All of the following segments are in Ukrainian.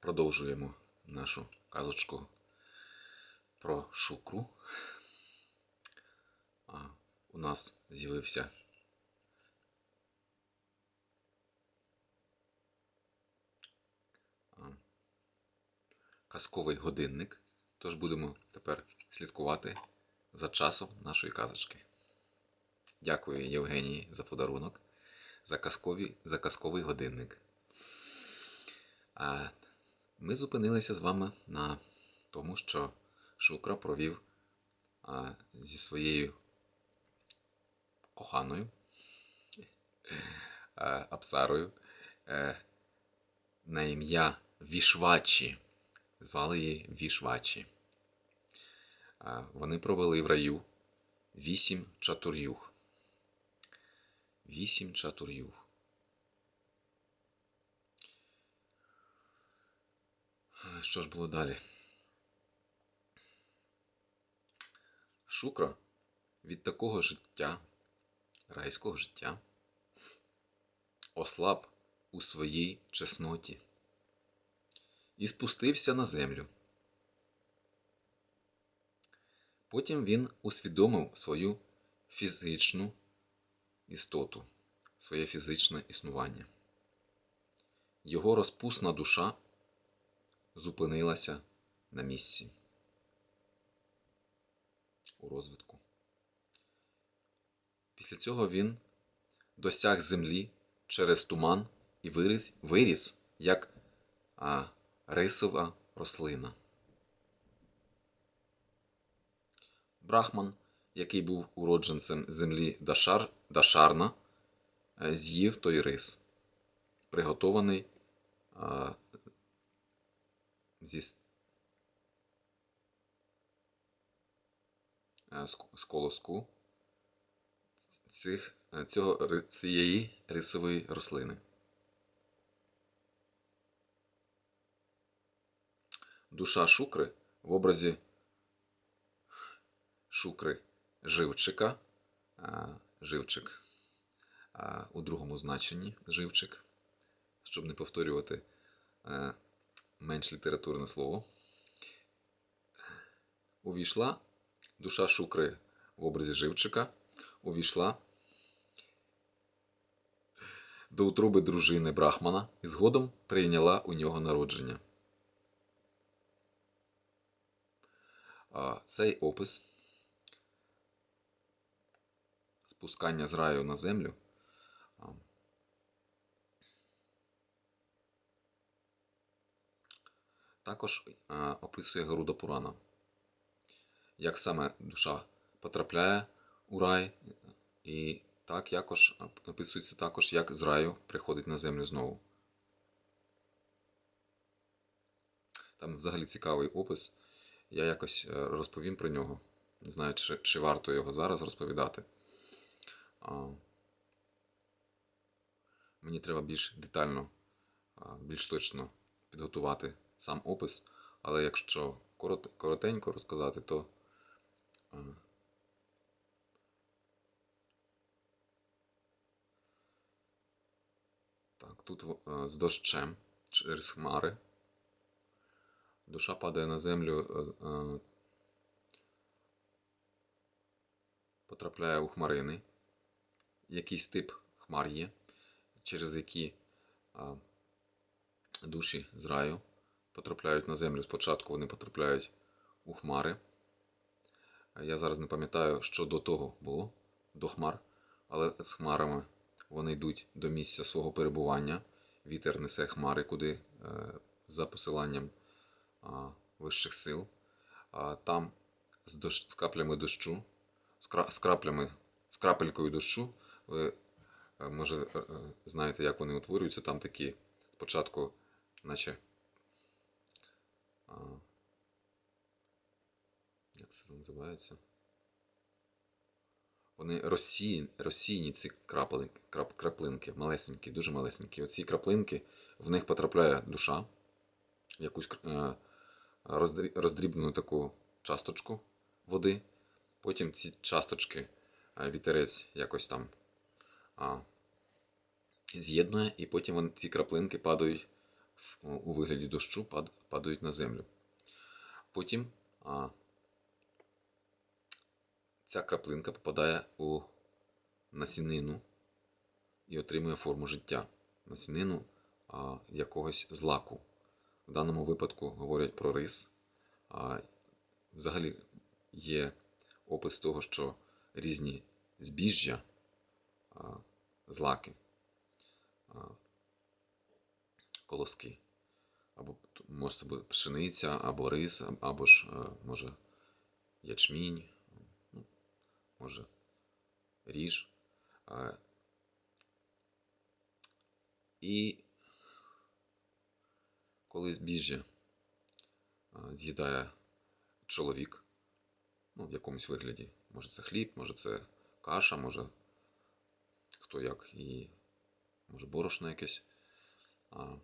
Продовжуємо нашу казочку про шукру. А, у нас з'явився казковий годинник. Тож будемо тепер слідкувати за часом нашої казочки. Дякую Євгенії за подарунок, за, казкові, за казковий годинник. А ми зупинилися з вами на тому, що Шукра провів а, зі своєю коханою а, Апсарою е, на ім'я Вішвачі. Звали її Вішвачі. А, Вони провели в раю вісім чатур'юг. Вісім чатур'юг. Що ж було далі? Шукра від такого життя, райського життя, ослаб у своїй чесноті і спустився на землю. Потім він усвідомив свою фізичну істоту, своє фізичне існування. Його розпусна душа зупинилася на місці у розвитку. Після цього він досяг землі через туман і виріс, виріс як а, рисова рослина. Брахман, який був уродженцем землі Дашар, Дашарна, е, з'їв той рис, приготований а, зі е, з колоску цих, е, цього, цієї рисової рослини. Душа шукри в образі шукри живчика, живчик а, у другому значенні живчик, щоб не повторювати е, менш літературне слово. Увійшла душа шукри в образі живчика, увійшла до утроби дружини Брахмана і згодом прийняла у нього народження. Цей опис спускання з раю на землю також описує Гаруда Пурана. Як саме душа потрапляє у рай, і так якось описується також, як з раю приходить на землю знову. Там взагалі цікавий опис. Я якось е, розповім про нього. Не знаю, чи, чи варто його зараз розповідати. А, мені треба більш детально, більш точно підготувати сам опис. Але якщо коротенько розказати, то так, тут е, з дощем через хмари. Душа падає на землю, е, е, потрапляє у хмарини. Якийсь тип хмар є, через які душі з раю потрапляють на землю. Спочатку вони потрапляють у хмари. Я зараз не пам'ятаю, що до того було, до хмар, але з хмарами вони йдуть до місця свого перебування. Вітер несе хмари куди е, за посиланням вищих сил. Там з, дощ, з каплями дощу, з, кра, з краплями, з крапелькою дощу, ви е, може е, знаєте, як вони утворюються. Там такі спочатку, наче. А, як це називається? Вони розсіяні, розсіяні ці крапелинки, крап, краплинки, малесенькі, дуже малесенькі. Оці краплинки, в них потрапляє душа, якусь е, роздрі- роздрібнену таку часточку води. Потім ці часточки е, вітерець якось там а, з'єднує, і потім вони, ці краплинки падають у вигляді дощу падають на землю. Потім а, ця краплинка попадає у насінину і отримує форму життя. Насінину а, якогось злаку. В даному випадку говорять про рис. А, взагалі є опис того, що різні збіжжя, а, злаки, а, колоски. Або може це буде пшениця, або рис, або ж е, може ячмінь, ну, може ріж. І коли збіжжя з'їдає чоловік, ну, в якомусь вигляді, може це хліб, може це каша, може хто як, і може борошно якесь. А,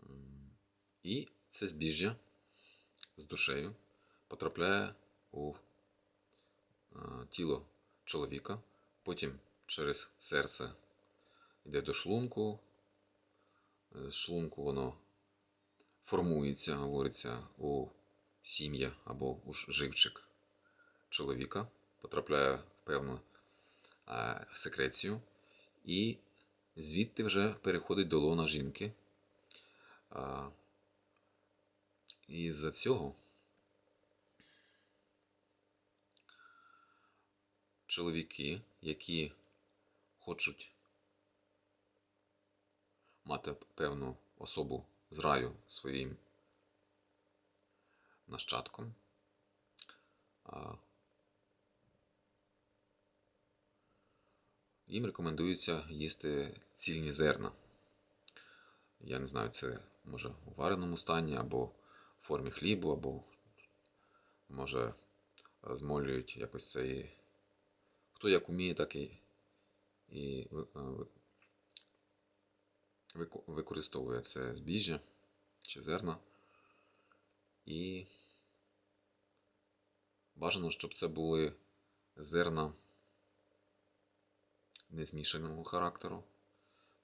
м, І це збіжжя з душею потрапляє у тіло чоловіка, потім через серце йде до шлунку. З шлунку воно формується, говориться, у сім'я або у живчик чоловіка, потрапляє в певну е, секрецію, і звідти вже переходить до лона жінки. І з-за цього чоловіки, які хочуть мати певну особу з раю своїм нащадком, їм рекомендується їсти цільні зерна. Я не знаю, це може у вареному стані, або в формі хлібу, або може змолюють якось це хто як уміє, так і, і е, ви- вико- використовує це збіжжя чи зерна. І бажано, щоб це були зерна незмішаного характеру.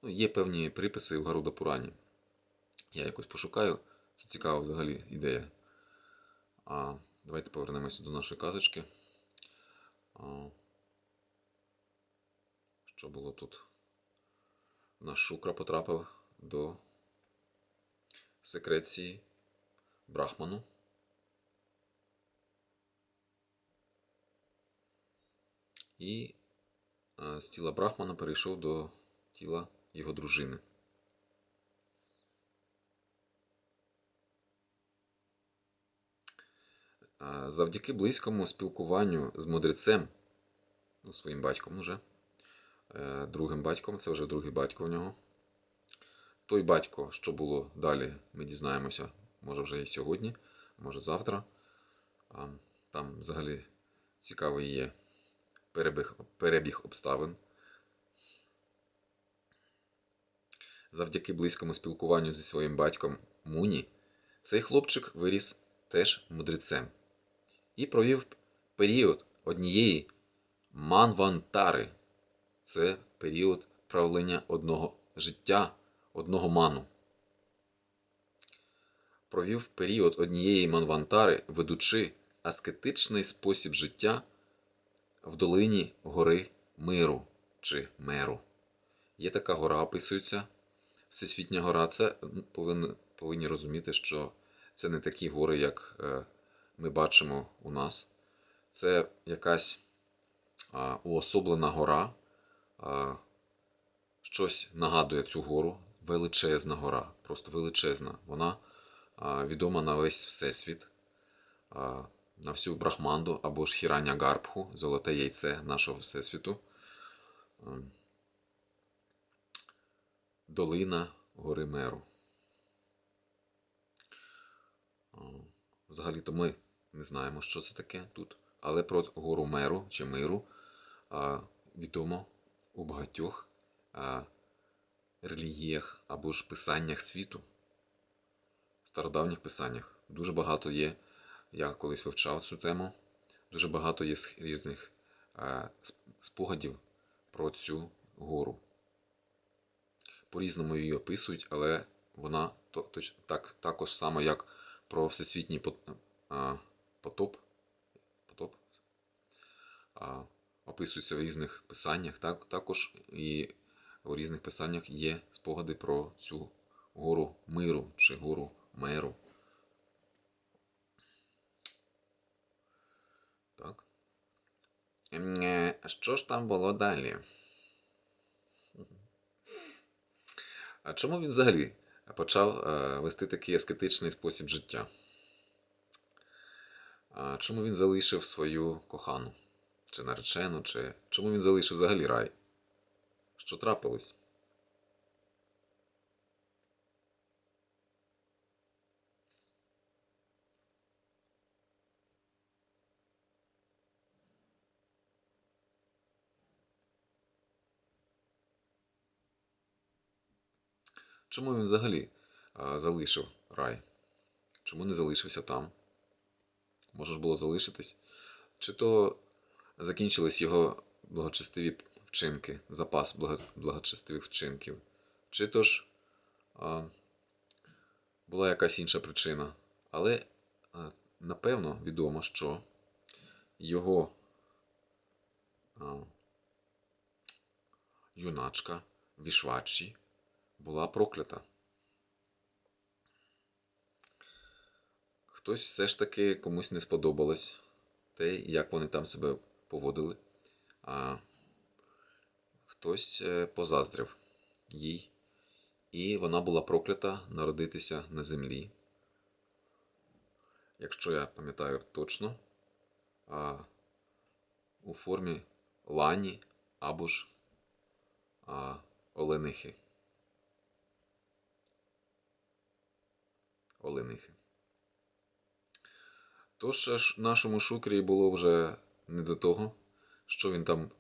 Ну, є певні приписи в Гаруда Пурані. Я якось пошукаю. Це цікава взагалі ідея. А, давайте повернемося до нашої казочки. А, що було тут? Наш Шукра потрапив до секреції Брахману. І е, з тіла Брахмана перейшов до тіла його дружини. Завдяки близькому спілкуванню з мудрецем, ну, своїм батьком уже, е, другим батьком, це вже другий батько у нього. Той батько, що було далі, ми дізнаємося, може вже і сьогодні, може завтра. Там взагалі цікавий є перебіг, перебіг обставин. Завдяки близькому спілкуванню зі своїм батьком Муні, цей хлопчик виріс теж мудрецем і провів період однієї манвантари. Це період правлення одного життя, одного ману. Провів період однієї манвантари, ведучи аскетичний спосіб життя в долині гори Миру чи Меру. Є така гора, описується. Всесвітня гора. Це повинні, розуміти, що це не такі гори, як е, ми бачимо у нас. Це якась а, уособлена гора. А, щось нагадує цю гору. Величезна гора, просто величезна. Вона а, відома на весь всесвіт, а, на всю Брахманду або ж Хірання Гарбху, золоте яйце нашого всесвіту. Ем, Долина гори Меру. Взагалі-то ми не знаємо, що це таке тут, але про гору Меру чи Миру відомо у багатьох релігіях або ж писаннях світу, стародавніх писаннях. Дуже багато є, я колись вивчав цю тему, дуже багато є різних спогадів про цю гору. по-різному її описують, але вона так, також само, як про всесвітній потоп, потоп а, описується в різних писаннях. Так, також і у різних писаннях є спогади про цю гору миру чи гору меру. Так. Ем, е, Що ж там було далі? А чому він взагалі почав е, вести такий аскетичний спосіб життя? Чому він залишив свою кохану? Чи наречену, чи чому він залишив взагалі рай? Що трапилось? Чому він взагалі залишив рай? Чому не залишився там? Може ж було залишитись? Чи то закінчились його благочестиві вчинки, запас благочестивих вчинків? Чи то ж а, була якась інша причина? Але а, напевно відомо, що його а, юначка Вішвачі була проклята. Хтось все ж таки комусь не сподобалось те, як вони там себе поводили, а хтось е, позаздрив їй, і вона була проклята народитися на землі. Якщо я пам'ятаю точно, а, у формі лані або ж а, оленихи. Оленихи. Тож нашому шукрі було вже не до того, що він там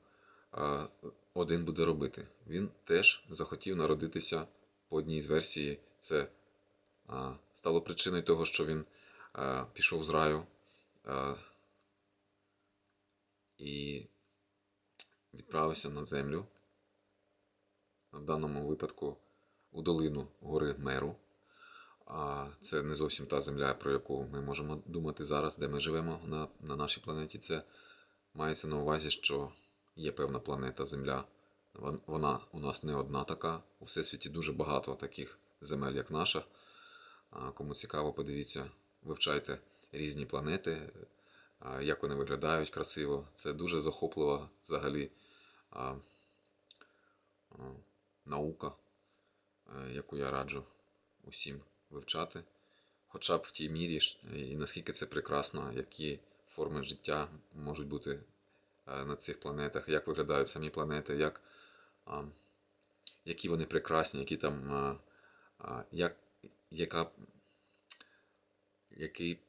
а, один буде робити. Він теж захотів народитися по одній з версій. Це а, стало причиною того, що він а, пішов з раю а, і відправився на землю. В даному випадку у долину гори Меру. А це не зовсім та земля, про яку ми можемо думати зараз, де ми живемо на, на нашій планеті. Це мається на увазі, що є певна планета Земля. Вона у нас не одна така. У всесвіті дуже багато таких земель, як наша. А Кому цікаво, подивіться, вивчайте різні планети, як вони виглядають красиво. Це дуже захоплива взагалі а, а, наука, е, яку я раджу усім вивчати, хоча б в тій мірі, і наскільки це прекрасно, які форми життя можуть бути е, на цих планетах, як виглядають самі планети, як, які вони прекрасні, які там, як, яка, який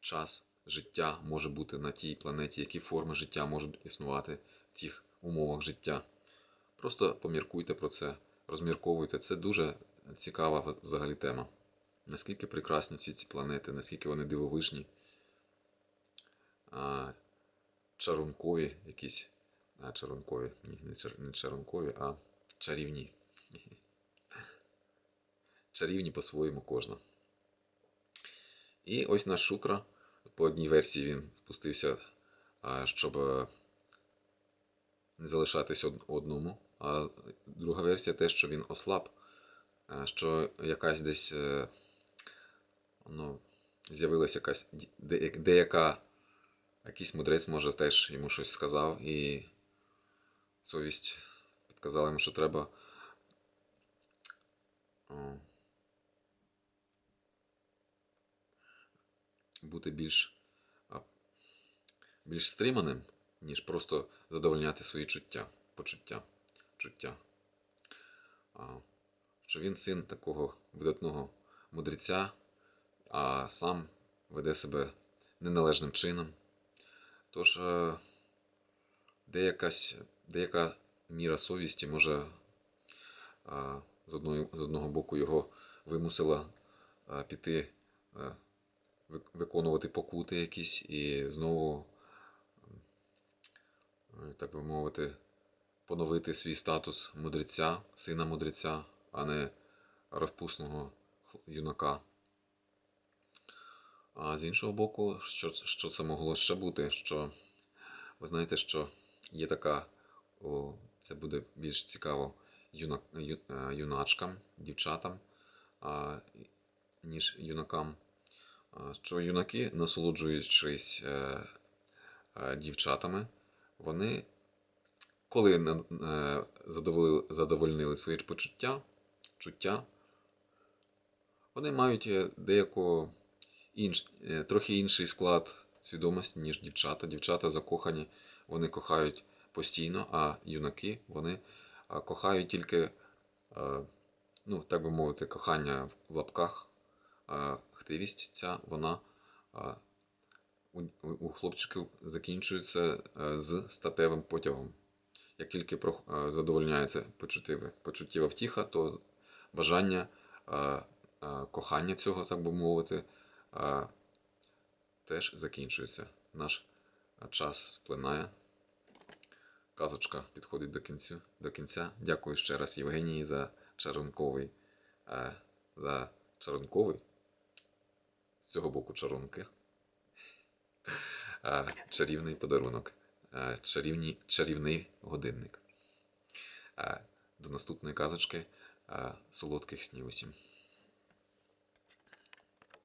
час життя може бути на тій планеті, які форми життя можуть існувати в тих умовах життя. Просто поміркуйте про це, розмірковуйте. Це дуже цікава взагалі тема. Наскільки прекрасні всі ці планети, наскільки вони дивовижні, чарункові якісь. Чарункові. Ні, не, чарункові, а чарівні. Чарівні по-своєму кожна. І ось наш Шукра. По одній версії він спустився, щоб е, не залишатись одному. А друга версія те, що він ослаб, що якась десь е, ну, з'явилася якась деяка, якийсь мудрець, може, теж йому щось сказав, і совість підказала йому, що треба. Бути більш, більш стриманим, ніж просто задовольняти свої чуття, почуття, чуття. А, що він син такого видатного мудреця, а сам веде себе неналежним чином. Тож е, деякась, деяка міра совісті може а, з, одної, з одного боку його вимусила а, піти виконувати покути якісь і знову, так би мовити, поновити свій статус мудреця, сина мудреця, а не розпусного юнака. А з іншого боку, що, що це могло ще бути? Що ви знаєте, що є така, о, це буде більш цікаво юна, ю, е, юначкам, дівчатам, а, ніж юнакам. Що юнаки, насолоджуючись е, е, дівчатами, вони, коли е, задовольнили свої почуття, чуття, вони мають е, деяко інш, е, трохи інший склад свідомості, ніж дівчата. Дівчата закохані, вони кохають постійно, а юнаки вони кохають тільки, ну, так би мовити, кохання в лапках. А хтивість ця, вона у, хлопчиків закінчується з статевим потягом. Як тільки е, задовольняється почуттєва, втіха, то бажання е, е, кохання цього, так би мовити, теж закінчується. Наш час вплинає. Казочка підходить до кінцю, до кінця. Дякую ще раз Євгенії за чарунковий, за чарунковий з цього боку чарунки. Чарівний подарунок. Е, чарівні, чарівний годинник. Е, до наступної казочки. Е, солодких снів усім.